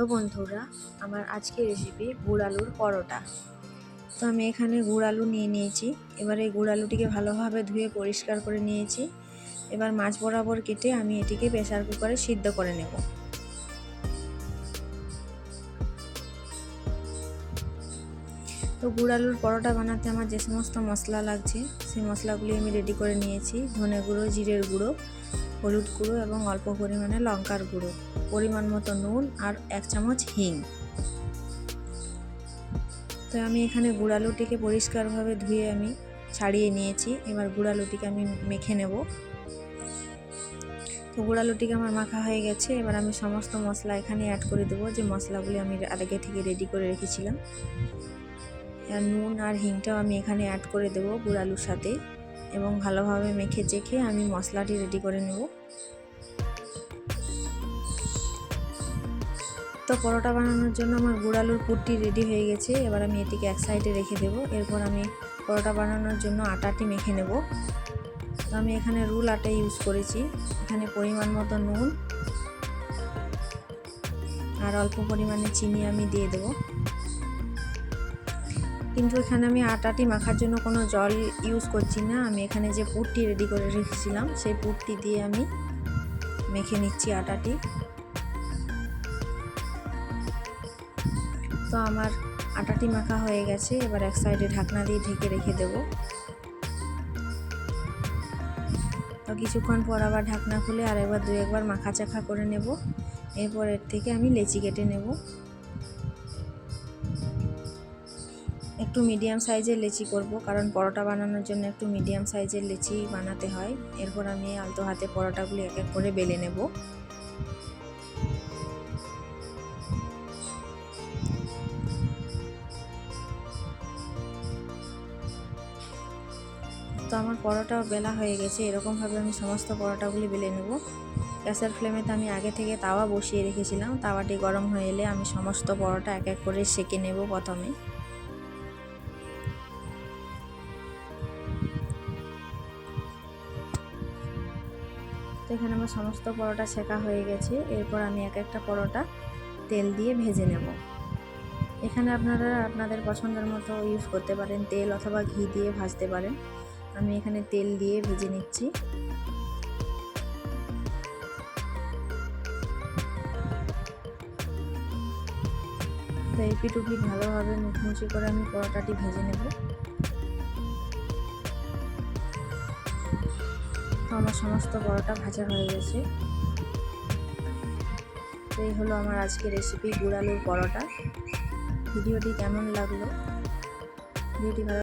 তো বন্ধুরা, আমার আজকের রেসিপি গুড় আলুর পরোটা। তো আমি এখানে গুড় আলু নিয়ে নিয়েছি। এবার এই গুড় আলুটিকে ভালোভাবে ধুয়ে পরিষ্কার করে নিয়েছি। এবার মাছ বরাবর কেটে আমি এটিকে প্রেসার কুকারে সিদ্ধ করে নেব। তো গুড় আলুর পরোটা বানাতে আমার যে সমস্ত মশলা লাগছে, সেই মশলাগুলি আমি রেডি করে নিয়েছি। ধনে গুঁড়ো, জিরের গুঁড়ো। হলুদ গুঁড়ো এবং অল্প পরিমাণে লঙ্কার গুঁড়ো, পরিমাণ মতো নুন আর এক চামচ হিং। তো আমি এখানে গুড়ালুটিকে পরিষ্কারভাবে ধুয়ে আমি ছাড়িয়ে নিয়েছি। এবার গুড়ালুটিকে আমি মেখে নেব। তো গুঁড়ালুটিকে আমার মাখা হয়ে গেছে। এবার আমি সমস্ত মশলা এখানে অ্যাড করে দেবো। যে মশলাগুলি আমি আগে থেকে রেডি করে রেখেছিলাম। আর নুন আর হিংটাও আমি এখানে অ্যাড করে দেবো গুড়ালুর সাথে। এবং ভালোভাবে মেখে চেখে আমি মশলাটি রেডি করে নেব। তো পরোটা বানানোর জন্য আমার গুড়ালুর পুরটি রেডি হয়ে গেছে। এবার আমি এটিকে এক সাইডে রেখে দেব। এরপর আমি পরোটা বানানোর জন্য আটাটি মেখে নেব। তো আমি এখানে রুল আটা ইউজ করেছি। এখানে পরিমাণ মতো নুন আর অল্প পরিমাণে চিনি আমি দিয়ে দেবো। কিন্তু এখানে আমি আটাটি মাখার জন্য কোনো জল ইউজ করছি না। আমি এখানে যে পুরটি রেডি করে রেখেছিলাম, সেই পুরটি দিয়ে আমি মেখে নিচ্ছি আটাটি। তো আমার আটাটি মাখা হয়ে গেছে, এবার এক সাইডে ঢাকনা দিয়ে ঢেকে রেখে দেব। তো কিছুক্ষণ পর আবার ঢাকনা খুলে আর একবার দু একবার মাখা চাখা করে নেব। এরপর এর থেকে আমি লেচি কেটে নেব। একটু মিডিয়াম সাইজের লেচি করব, কারণ পরোটা বানানোর জন্য একটু মিডিয়াম সাইজের লেচি বানাতে হয়। এরপর আমি আলতো হাতে পরোটাগুলি এক এক করে বেলে নেব। তো আমার পরোটাও বেলা হয়ে গেছে, এরকমভাবে আমি সমস্ত পরোটাগুলি বেলে নেব। গ্যাসের ফ্লেমেতে আমি আগে থেকে তাওয়া বসিয়ে রেখেছিলাম। তাওয়াটি গরম হয়ে এলে আমি সমস্ত পরোটা এক এক করে সেকে নেব প্রথমে। তো এখানে আমার সমস্ত পরোটা শেখা হয়ে গেছে। এরপর আমি এক একটা পরোটা তেল দিয়ে ভেজে নেব। এখানে আপনারা আপনাদের পছন্দের মতো ইউজ করতে পারেন, তেল অথবা ঘি দিয়ে ভাজতে পারেন। আমি এখানে তেল দিয়ে ভেজে নিচ্ছি। তো এই পিটুপি ভালোভাবে মুচমুচি করে আমি পরোটাটি ভেজে নেব। আমার সমস্ত বড়টা ভাজা হয়ে গেছে। তো এই হলো আমার আজকের রেসিপি গুড়ালুর পরোটা। ভিডিওটি কেমন লাগল? ভিডিওটি ভালো